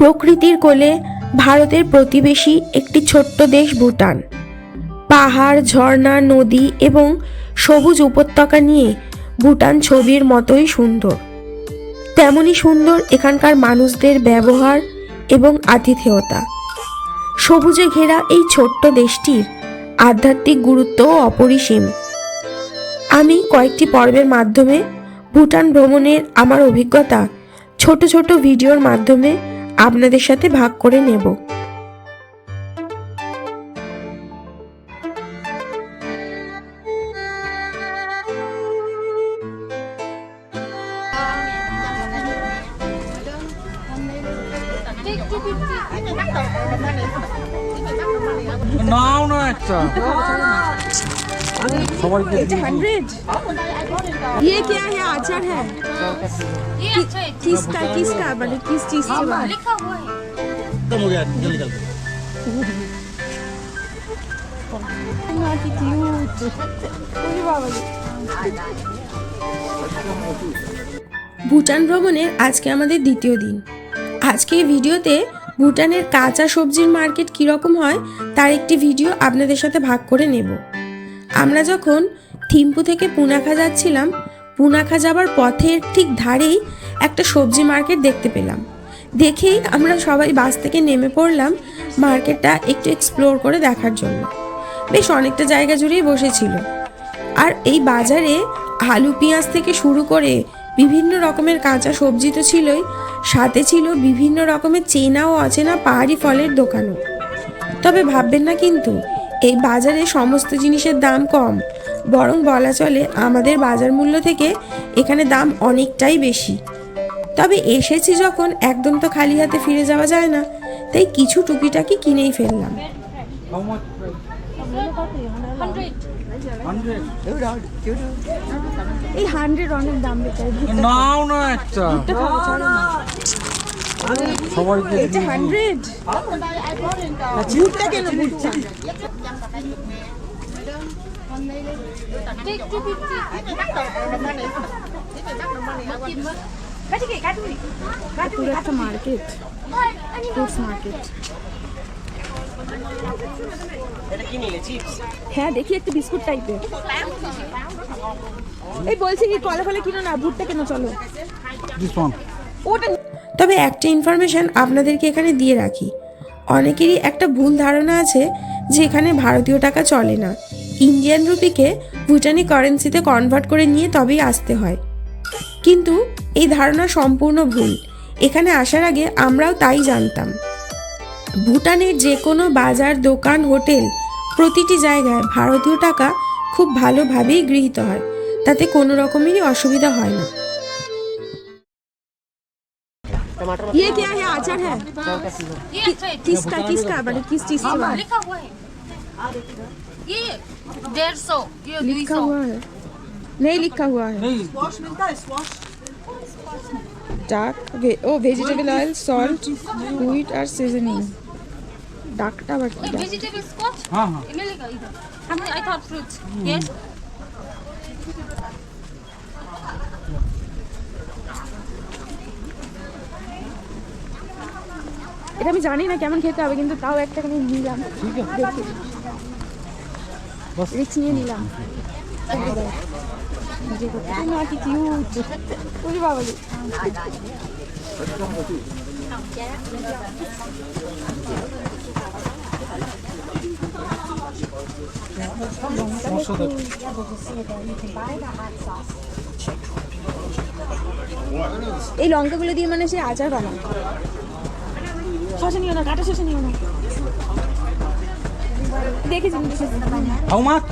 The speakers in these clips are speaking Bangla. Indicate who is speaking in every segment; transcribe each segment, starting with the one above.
Speaker 1: প্রকৃতির কোলে ভারতের প্রতিবেশী একটি ছোট্ট দেশ ভুটান। পাহাড়, ঝর্ণা, নদী এবং সবুজ উপত্যকা নিয়ে ভুটান ছবির মতোই সুন্দর। তেমনই সুন্দর এখানকার মানুষদের ব্যবহার এবং আতিথেয়তা। সবুজে ঘেরা এই ছোট্ট দেশটির আধ্যাত্মিক গুরুত্বও অপরিসীম। আমি কয়েকটি পর্বের মাধ্যমে ভুটান ভ্রমণের আমার অভিজ্ঞতা ছোট ছোট ভিডিওর মাধ্যমে আপনাদের সাথে ভাগ করে নেব।
Speaker 2: নাও না একটা।
Speaker 1: ये क्या है आचार है
Speaker 3: ये अच्छा है
Speaker 1: किसका किसका मतलब किस चीज से बना है?
Speaker 3: लिखा हुआ है
Speaker 2: खत्म हो गया जल्दी जल्दी
Speaker 1: ভুটান ভ্রমণের আজকে আমাদের দ্বিতীয় দিন আজকে এই ভিডিওতে ভুটানের কাঁচা সবজির মার্কেট কীরকম হয় তার একটি ভিডিও আপনাদের সাথে ভাগ করে নেব আমরা যখন থিম্পু থেকে পুনাখা যাচ্ছিলাম, পুনাখা যাবার পথের ঠিক ধারেই একটা সবজি মার্কেট দেখতে পেলাম। দেখেই আমরা সবাই বাস থেকে নেমে পড়লাম মার্কেটটা একটু এক্সপ্লোর করে দেখার জন্য। বেশ অনেকটা জায়গা জুড়েই বসেছিল। আর এই বাজারে আলু, পেঁয়াজ থেকে শুরু করে বিভিন্ন রকমের কাঁচা সবজি তো ছিলই, সাথে ছিল বিভিন্ন রকমের চেনা ও অচেনা পাহাড়ি ফলের দোকানও। তবে ভাববেন না কিন্তু এই বাজারে সমস্ত জিনিসের দাম কম। বরং বলা চলে আমাদের বাজার মূল্য থেকে এখানে দাম অনেকটাই বেশি। তবে এসেছি যখন একদম তো খালি হাতে ফিরে যাওয়া যায় না। তাই কিছু টুকিটাকি কিনেই ফেললাম। এই হান্ড্রেড অনেক দাম বেকার
Speaker 2: নাও না একটা।
Speaker 1: হান্ড্রেড ভুটটা কেন ভুটটা পুরো একটা মার্কেট মার্কেট হ্যাঁ দেখি একটা বিস্কুট টাইপের এই বলছি কি কলা ফলে কিনো না ভুট্টা কেন চলো। ওটা তবে একটা ইনফরমেশন আপনাদেরকে এখানে দিয়ে রাখি। অনেকেরই একটা ভুল ধারণা আছে যে এখানে ভারতীয় টাকা চলে না। ইন্ডিয়ান রুপিকে ভুটানি কারেন্সিতে কনভার্ট করে নিয়ে তবেই আসতে হয়। কিন্তু এই ধারণা সম্পূর্ণ ভুল। এখানে আসার আগে আমরাও তাই জানতাম। ভুটানের যে কোনো বাজার, দোকান, হোটেল প্রতিটি জায়গায় ভারতীয় টাকা খুব ভালোভাবেই গৃহীত হয়। তাতে কোনো রকমেরই অসুবিধা হয় না। टमाटर ये क्या है? आचार है।
Speaker 3: कि,
Speaker 1: किसका किसका बड़े किस चीज़ का? हाँ, हाँ,
Speaker 3: लिखा हुआ है। ये डेढ़ सौ
Speaker 1: लिखा हुआ है। नहीं लिखा हुआ है। डार्क ओ वेजिटेबल ऑयल सॉल्ट व्हीट और सीजनिंग डार्कटा बट
Speaker 3: वेजिटेबल स्कॉच
Speaker 2: हाँ हाँ।
Speaker 3: इनमें लिखा इधर। आई थॉट फ्रूट्स यस
Speaker 1: এটা আমি জানি না কেমন খেতে হবে কিন্তু তাও একটা আমি নিলাম। রিক্স নিয়ে নিলাম। এই লঙ্কাগুলো দিয়ে মানে সে আচার বানায়। শসা নিও না কাটা শসা নিও না। দেখেছি।
Speaker 2: হাউ মাচ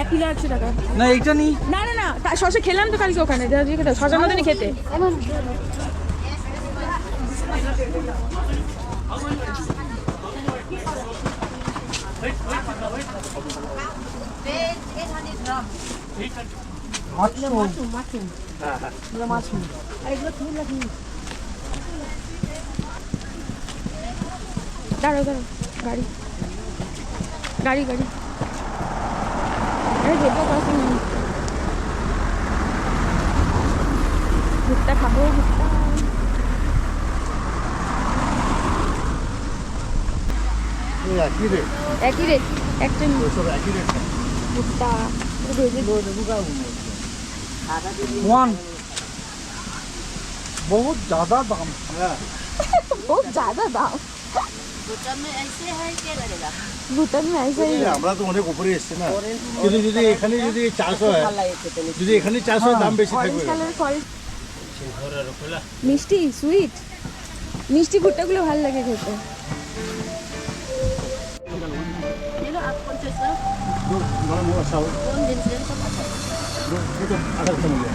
Speaker 1: এক কিলো একশো টাকা।
Speaker 2: না এইটা নি।
Speaker 1: না না না শসা খেলাম তো কালকে ওখানে যা দিয়ে খেতে শসার মতনই খেতে।
Speaker 2: মাছ
Speaker 1: দাঁড়াও দাঁড়াও গাড়ি। গাড়ি গাড়ি। আরে যেটা কথা নেই ভুট্টা খাব ভুট্টা।
Speaker 4: একই রেট
Speaker 3: একই রেট একটা
Speaker 4: সব একই রেট
Speaker 2: बहुत ज़्यादा दाम
Speaker 3: बहुत ज़्यादा दाम
Speaker 5: भूटान में ऐसे है क्या लगेगा
Speaker 3: भूटान में ऐसा ही
Speaker 4: এই আমরা তো অনেক উপরে এসছি না কিন্তু যদি এখানে যদি চারশো হয় যদি এখানে চারশো হয়, দাম বেশি থাকবে
Speaker 3: অরেঞ্জ কালার ফরেস্ট মিষ্টি সুইট মিষ্টি ভুট্টাগুলো ভালো লাগে খেতে
Speaker 5: ये लो आप कौन चॉइस करो
Speaker 4: মানে মোটা চাউল।
Speaker 5: कौन दिन से सब अच्छा
Speaker 4: दो ये तो आधा किलो मिल गया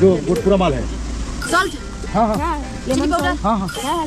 Speaker 4: जो गुड़ पूरा माल है
Speaker 5: सॉल्ट
Speaker 2: हाँ हाँ
Speaker 3: হ্যাঁ লেমন
Speaker 5: powder?
Speaker 2: हाँ हाँ
Speaker 3: হ্যাঁ হ্যাঁ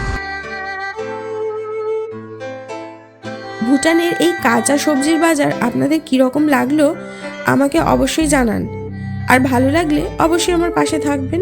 Speaker 1: ভুটানের এই কাঁচা সবজির বাজার আপনাদের কীরকম লাগল, আমাকে অবশ্যই জানান। আর ভালো লাগলে অবশ্যই আমার পাশে থাকবেন।